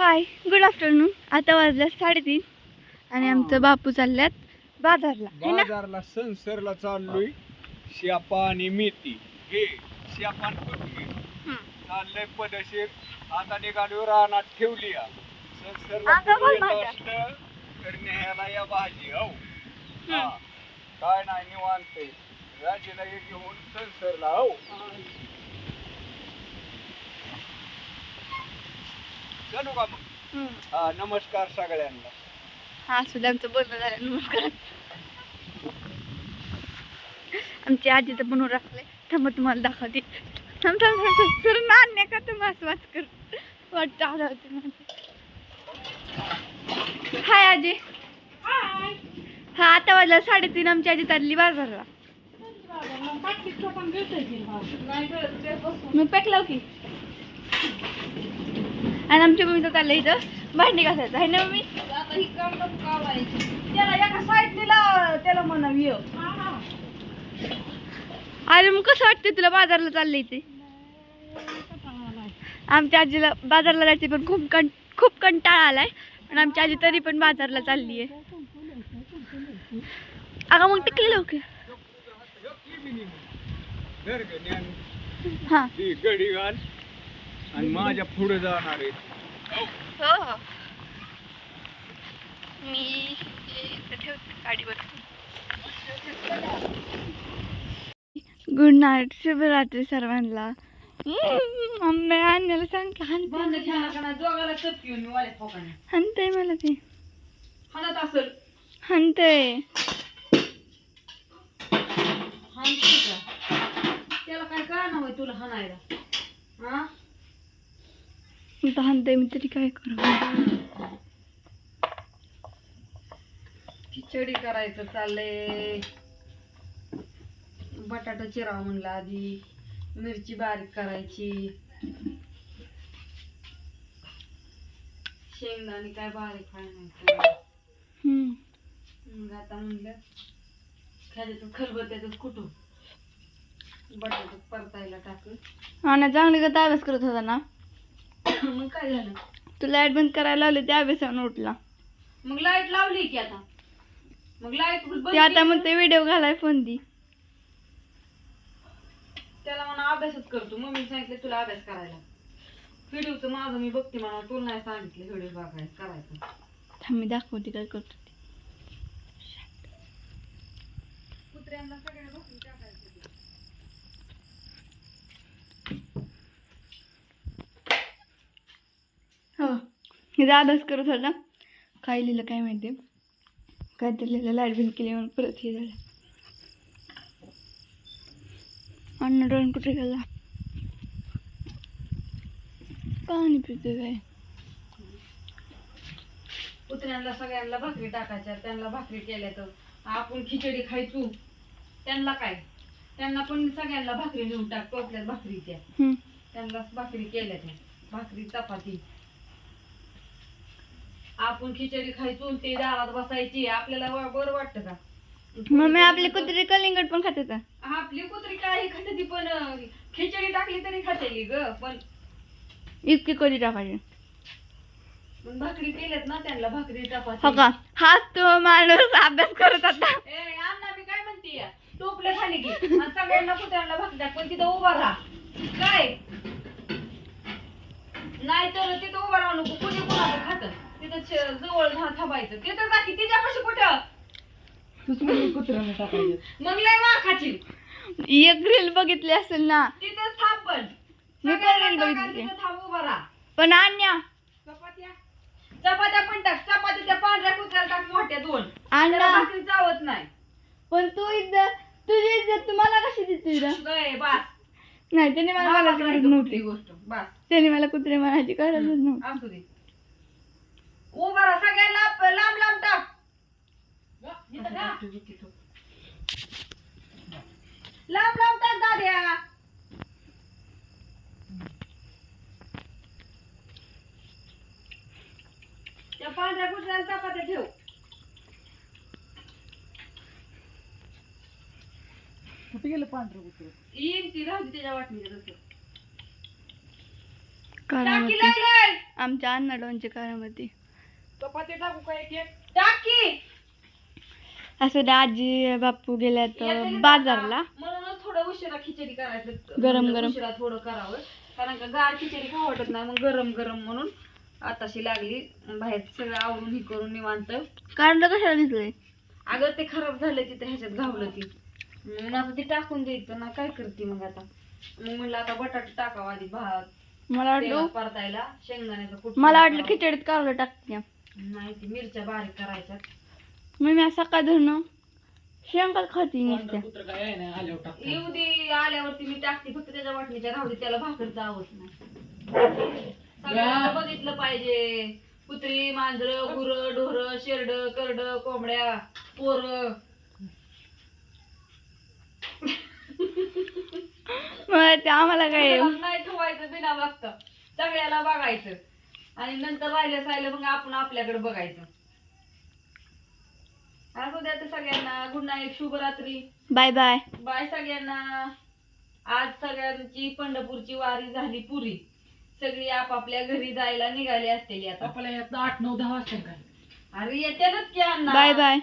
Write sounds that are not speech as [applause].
Hi good afternoon आता वाजल्या साडेतीन आणि आमचं बापू चालल्यात बाजारला है ना? बाजारला संसरला चाललोय. शेपा आणि मेथी. हे शेपा आणि कोथिंबीर. चाललंय पदशीर. आता निघालो रानात ठेवली या. संसरला आता बोल पुढे येत माझ्या. असलं तर न्यायला या भाजी हो. हा. काय नाही निवांत राजीला हे घेऊन संसरला हो. चलू का मग हम्म. हा नमस्कार सगळ्यांना. हा असू दे आमचं बोलणं झालं नमस्कार. आमच्या आजीचं बनवून राखलंय. थांबा तुम्हाला दाखवते. थांब थांब थांब थांब. सर नाण्या का तर मास वाच कर? वाटतं आलं होतं माझं. हाय आजी. हा आता वाजला साडेतीन. आमची आजी चालली बाजारला. मग पॅक लाव की. आणि आमच्या मम्मी तर चाललं इथं भांडी घासायचं. आहे ना मम्मी? त्याला एका साईडला त्याला म्हणावी. अरे मग कसं वाटतं तुला बाजारला चाललंय इथे? आमच्या आजीला बाजारला जायचे पण खूप कं खूप कंटाळा आलाय. पण आमची आजी तरी पण बाजारला चालली आहे अगं मग टिकली लवकर. हां. ती आणि माझ्या पुढे जाणार. आहे हो हो. मी हे इथं ठेवते गाडीवर गुड नाईट शुभरात्री सर्वांना. हम्म, मम्मी आणण्याला सांग की हाणते वाल्या फोकाने. हाणते मला ते. हाणत असेल. हाणते. हाणते का? त्याला काय कळणार होय तुला हाणायला? हा? हाणते मी तरी काय करू खिचडी करायचं चाललंय. बटाटा चिरावा म्हणलं आधी. मिरची बारीक करायची. शेंगदाणे काय बारीक. मग आता म्हणलं खाद्याचं खलबत्यातच कुठून? बटाटा परतायला टाकून आणि चांगली का अभ्यास करत होता ना? [coughs] मग काय झालं? तू लाइट बंद करायला लावली त्या अभ्यासावर उठला. मग लाइट लावली की आता? मग लाइट ते आता म्हणते व्हिडिओ घालाय फोन दी. त्याला म्हणा अभ्यासच करतो. मम्मी सांगितलं तुला अभ्यास करायला. व्हिडिओचं माझं मी बघते म्हणा तुला नाही सांगितलं व्हिडिओ बघायचं करायचं. थांब मी दाखवते काय करतो ते. कुत्र्यांना सगळ्या बघून टाकायचं हो हिचा अभ्यास करत होता. काय लिहिलं काय माहिती? काय तर लिहिलं लाइट बंद केली म्हणून परत हे झालं. अन्न ड्रॉइंग कुठे गेला? पाणी पिते काय कुत्र्यांना सगळ्यांना भाकरी टाकायच्या त्यांना भाकरी केल्या तर आपण खिचडी खायचो. त्यांना काय? त्यांना पण सगळ्यांना भाकरी नेऊन टाक टोपल्यात भाकरी त्या. त्यांना भाकरी केल्या त्या. भाकरी चपाती आपण खिचडी खायचो ते दारात बसायची आपल्याला वा- बरं वाटतं का? मम्मी आपले कुत्रे कलिंगड पण खाते का आपली कुत्री काही खाते ती पण अं, खिचडी टाकली तरी खातेली ग पण इतकी कधी टाकायची? पण भाकरी केल्यात ना त्यांना भाकरी हो चपाती का? हाच तो माणूस अभ्यास करत होता. ए अण्णा मी काय म्हणते? टोपले खाली की आणि सगळ्यांना कुत्र्यांना भाकरी पण तिथं उभा राहा. काय? नाही तर तिथं उभा राहू नको कुणी कुणाचं खात? तिथं जवळ थांबायचं. तिच्यापाशी कुठं? मग लय खाची एक रील बघितली असेल ना. तिथंच थांब पण. मी पण सगळ्यांना reel टाका, बघितली. तिथं थांब उभा राहा. पण अन्या. चपात्या. चपात्या पण टाक. चपात्या त्या पांढऱ्या कुत्र्याला टाक मोठ्या दोन. त्याला अण्णा भाकरी चावत नाही. पण तू इज्जत तुझी इज्जत तुम्हाला कशी देते इथं? गय, बास. नाही त्याने मला मला नव्हती. गोष्ट. बास. त्याने मला कुत्रे म्हणायची गरजच नव्हती. असू दे. उभा राहा सगळ्यांना लांब लांब टाक. लांब लांब टाक दाद्या त्या पांढऱ्या कुत्र्याला चपात्या ठेव. येईन ती राहू दे त्याच्या वाटणीच्या तसं. आमच्या अण्णा कारामध्ये चपाती टाकू का एक एक टाकी असं ते आजी बापू गेल्यात येते ना बाजारला. म्हणूनच थोडं उशिरा खिचडी करायचं गरम म्हणलं गरम. उशिरा थोडं करावं. कारण का गार खिचडी खाऊ वाटत नाही? मग गरम गरम म्हणून आताशी लागली. बाहेर सगळं आवरून ही करून निवांत. काढलं कशाला घेतलंय अगं ते खराब झालं तिथे ह्याच्यात घावलं ती. मग आता ते टाकून द्यायचं ना. काय करते मग आता? मग म्हणलं आता बटाटे टाकावं आधी भात. मला वाटलं परतायला. शेंगदाण्याचं कुट मला वाटलं. खिचडीत कारलं टाकते. नाही ती मिरच्या बारीक करायच्या मी मी सकाळ धरून शेंगात खाती नुसत्या. येऊ दे आल्यावरती मी टाकते फक्त त्याच्या वाटणीच्या राहू दे त्याला भाकर चावत नाही. बघितलं पाहिजे. कुत्री मांजर गुर ढोर शेरड करड कोंबड्या पोर. मग ते आम्हाला काय? नाही ठेवायचं बिना बघता. सगळ्याला बघायचं. आणि नंतर राहिलं सायलं मग आपण आपल्याकडे बघायचं. असू द्या तर सगळ्यांना. गुड नाईट शुभरात्री. बाय बाय बाय सगळ्यांना. आज सगळ्यांची पंढरपूरची वारी झाली पुरी. सगळी आपापल्या घरी जायला निघाली असलेली आता. आपल्याला आठ नऊ दहा वाजता काय अरे येते की अण्णा. Bye bye